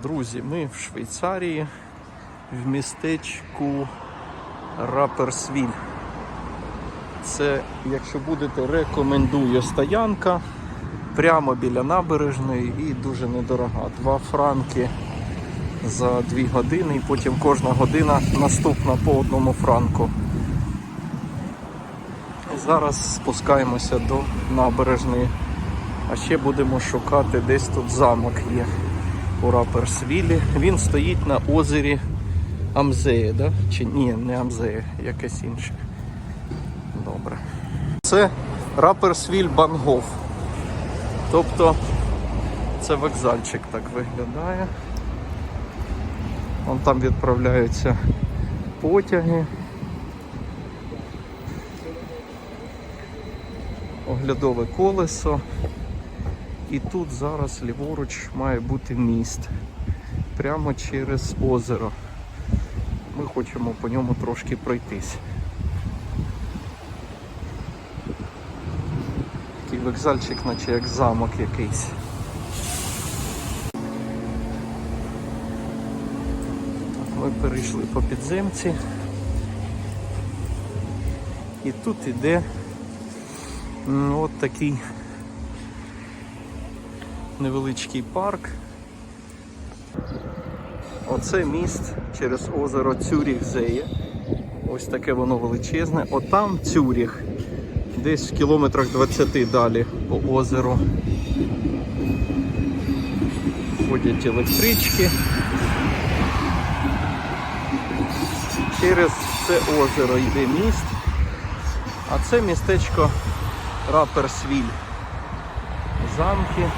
Друзі, ми в Швейцарії в містечку Раперсвіль. Це, якщо будете, рекомендую стоянка прямо біля набережної і дуже недорога. Два франки за дві години, і потім кожна година наступна по одному франку. Зараз спускаємося до набережної. А ще будемо шукати, десь тут замок є у Раперсвілі. Він стоїть на озері Амзеє, да? Чи ні, не Амзеє, якесь інше. Добре. Це Раперсвіль Бангоф. Тобто це вокзальчик так виглядає. Вон там відправляються потяги. Оглядове колесо. І тут зараз ліворуч має бути міст. Прямо через озеро. Ми хочемо по ньому трошки пройтись. Такий вокзальчик, наче як замок якийсь. Ми перейшли по підземці. І тут іде м, от такий невеличкий парк. Оце міст через озеро Цюріх-Зеє. Ось таке воно величезне. Отам Цюріх. Десь в кілометрах 20 далі по озеру. Ходять електрички. Через це озеро йде міст. А це містечко Раперсвіль. Замки.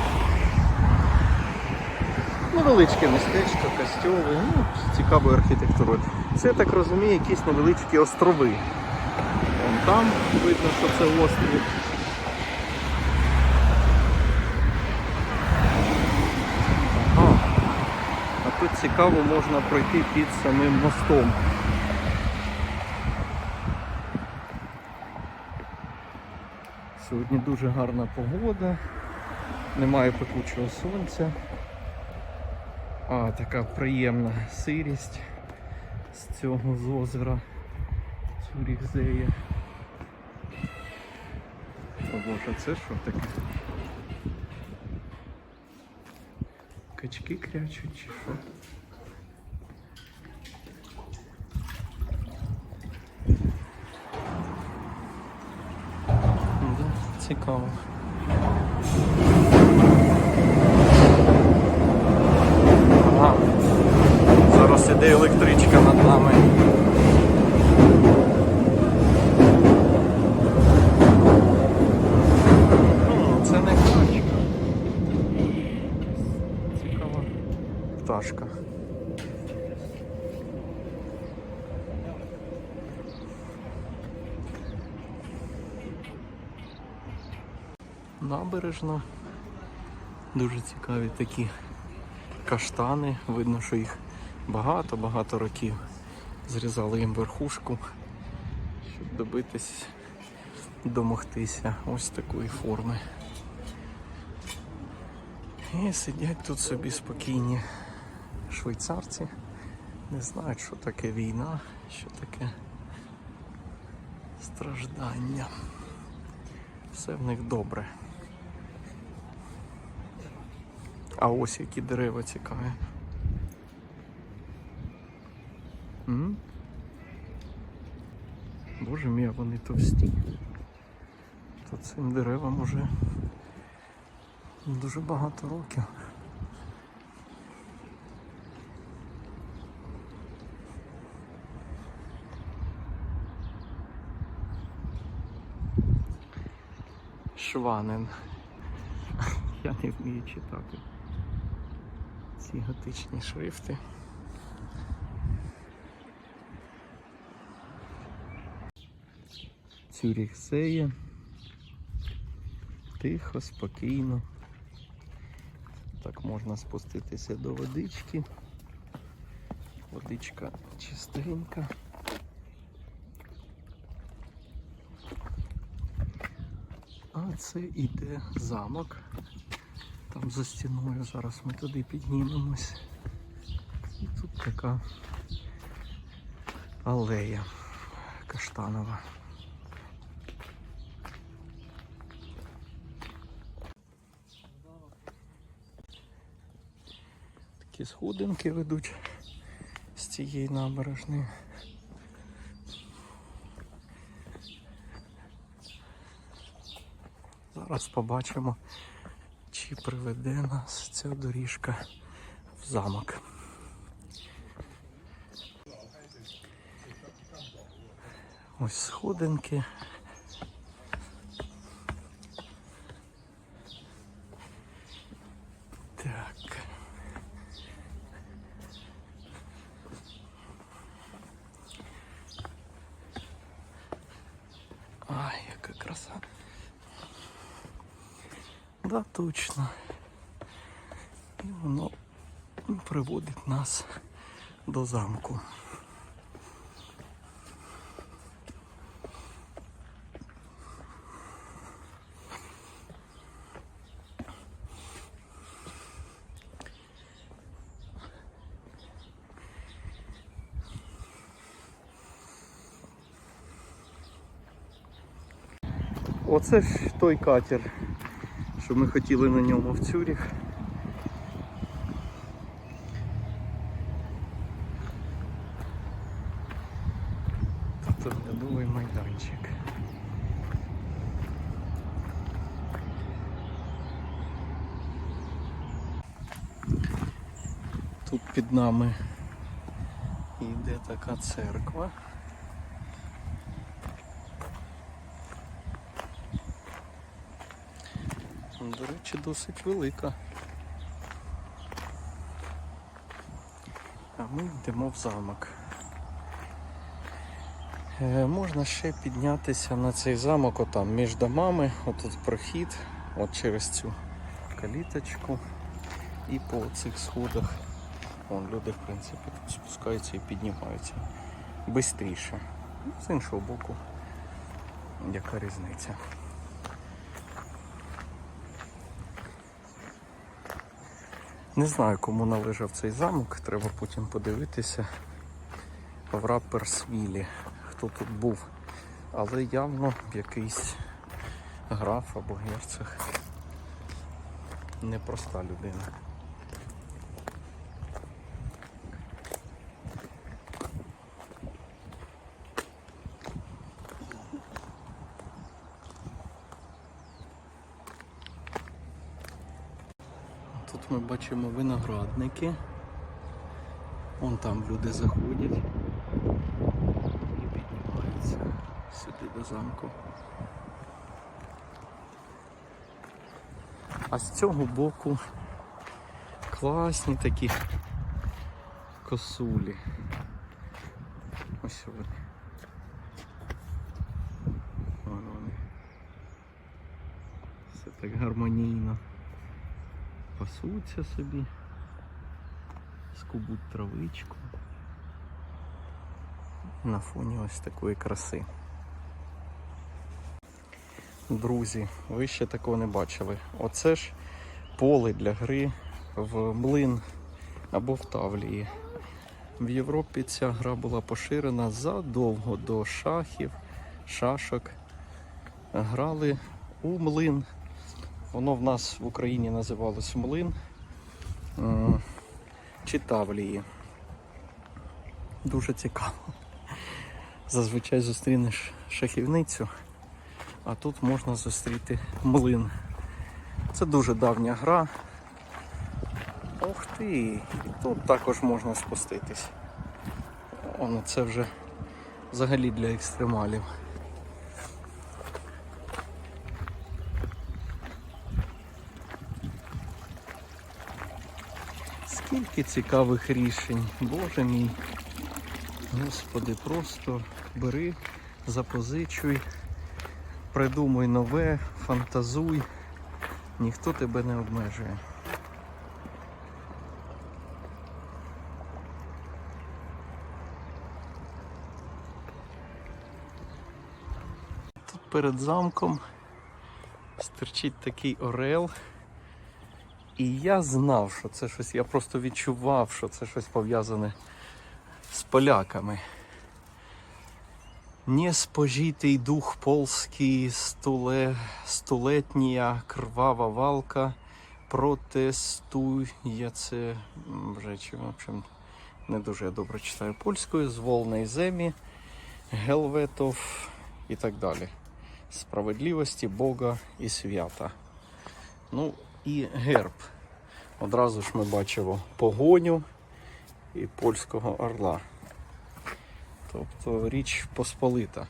Невеличке містечко, костьоли, ну, цікавою архітектурою. Це, я так розумію, якісь невеличкі острови. Вон там видно, що це острів. Ага. А тут цікаво можна пройти під самим мостом. Сьогодні дуже гарна погода, немає пекучого сонця. А, така приємна сирість з цього з озера Цюріхзеє. О боже, це що таке? Качки крячуть чи що? Ну цікаво. Зараз електричка над нами. Ну, Це не качка. Цікава пташка. Набережна. Дуже цікаві такі каштани. Видно, що їх багато-багато років. Зрізали їм верхушку, щоб добитись, домогтися ось такої форми. І сидять тут собі спокійні швейцарці. Не знають, що таке війна, що таке страждання. Все в них добре. А ось які дерева цікаві. Боже мій, вони товсті. То цим деревам уже дуже багато років. Шванен. Я не вмію читати ці готичні шрифти. Цюріхсеє. Тихо, спокійно. Так можна спуститися до водички. Водичка чистенька. А це іде замок. Там за стіною зараз ми туди піднімемось. І тут така алея каштанова. Такі сходинки ведуть з цієї набережної. Зараз побачимо, чи приведе нас ця доріжка в замок. Ось сходинки. Так. Ай, яка краса. Да, точно. І воно приводить нас до замку. Оце ж той катер, що ми хотіли на ньому в Цюріх. Оглядовий майданчик. Тут під нами йде така церква. До речі, досить велика. А ми йдемо в замок. Е, можна ще піднятися на цей замок отам між домами, отут прохід, от через цю каліточку і по цих сходах. Вон люди, в принципі, тут спускаються і піднімаються. Бистріше. Ну, З іншого боку, яка різниця? Не знаю, кому належав цей замок, треба потім подивитися в Раперсвілі, хто тут був. Але явно якийсь граф або герцог. Непроста людина. Тут ми бачимо виноградники. Вон там люди заходять і піднімаються сюди до замку. А з цього боку класні такі косулі. Ось вони. Вон вони. Все так гармонійно пасуться собі, скубуть травичку на фоні ось такої краси. Друзі, ви ще такого не бачили. Оце ж поле для гри в млин або в Тавлії. В Європі ця гра була поширена задовго до шахів, шашок. Грали у млин. Воно в нас в Україні називалось млин е, чи тавлії. Дуже цікаво. Зазвичай зустрінеш шахівницю, а тут можна зустріти млин. Це дуже давня гра. Ох ти! І тут також можна спуститись. Воно це вже взагалі для екстремалів. Скільки цікавих рішень, боже мій. Господи, просто бери, запозичуй, придумуй нове, фантазуй, ніхто тебе не обмежує. Тут перед замком стирчить такий орел І я знав, що це щось, я просто відчував, що це щось пов'язане з поляками. Неспожитий дух полський, стуле, столетня кривава валка протестує це чи, в общем, не дуже добре читаю польською, з волної земі, гелветов і так далі. Справедливості Бога і свята. Ну і герб. Одразу ж ми бачимо погоню і польського орла. Тобто річ Посполита.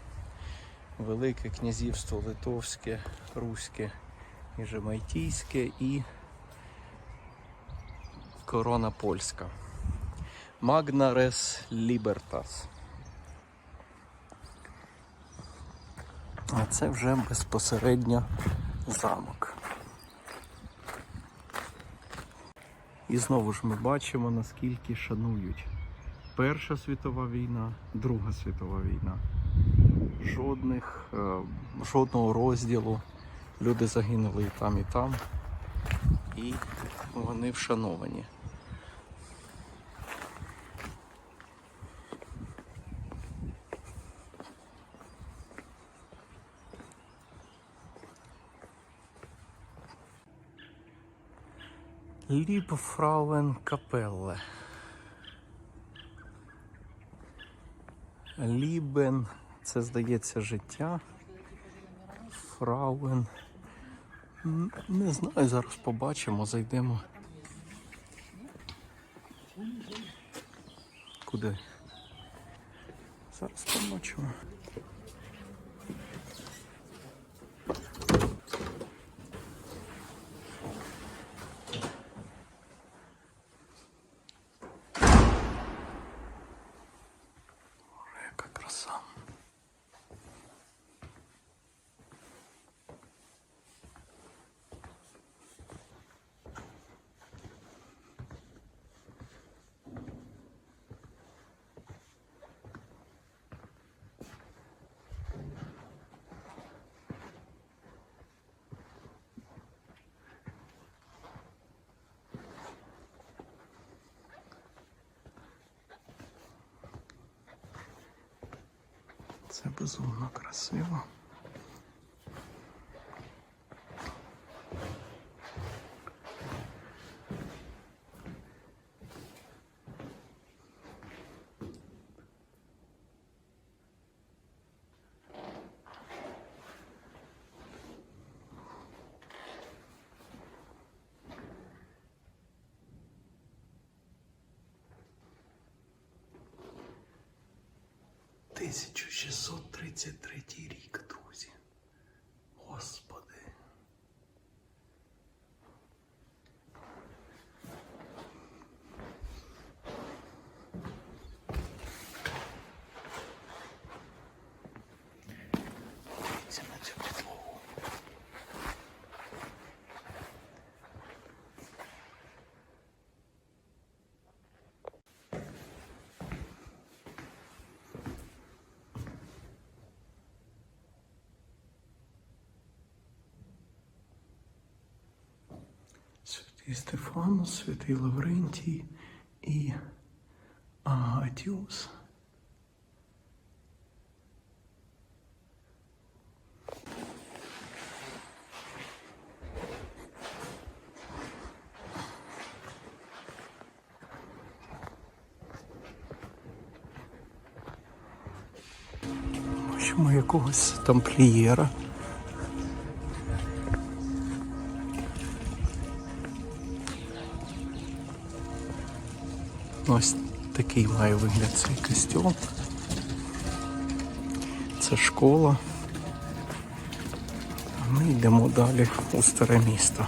Велике князівство Литовське, Руське і Жемайтійське і корона польська. Magna Res Libertas. А це вже безпосередньо замок. І знову ж ми бачимо, наскільки шанують Перша світова війна, Друга світова війна. Жодних, е, жодного розділу. Люди загинули і там, і там. І вони вшановані. Лібфрауен Капелле. Лібен, це здається життя. Фрауен. Не знаю, зараз побачимо, зайдемо. Куди? Зараз побачимо. Боже, Яка краса. Це безумно красиво. Тисячу шістсот тридцять третій рік, друзі. Господи. Дивіться на цю підлогу. Святий Стефанос, святий Лаврентій і Агатіус. Бачимо якогось тамплієра. Ось такий має вигляд цей костюм. Це школа. А ми йдемо далі у старе місто.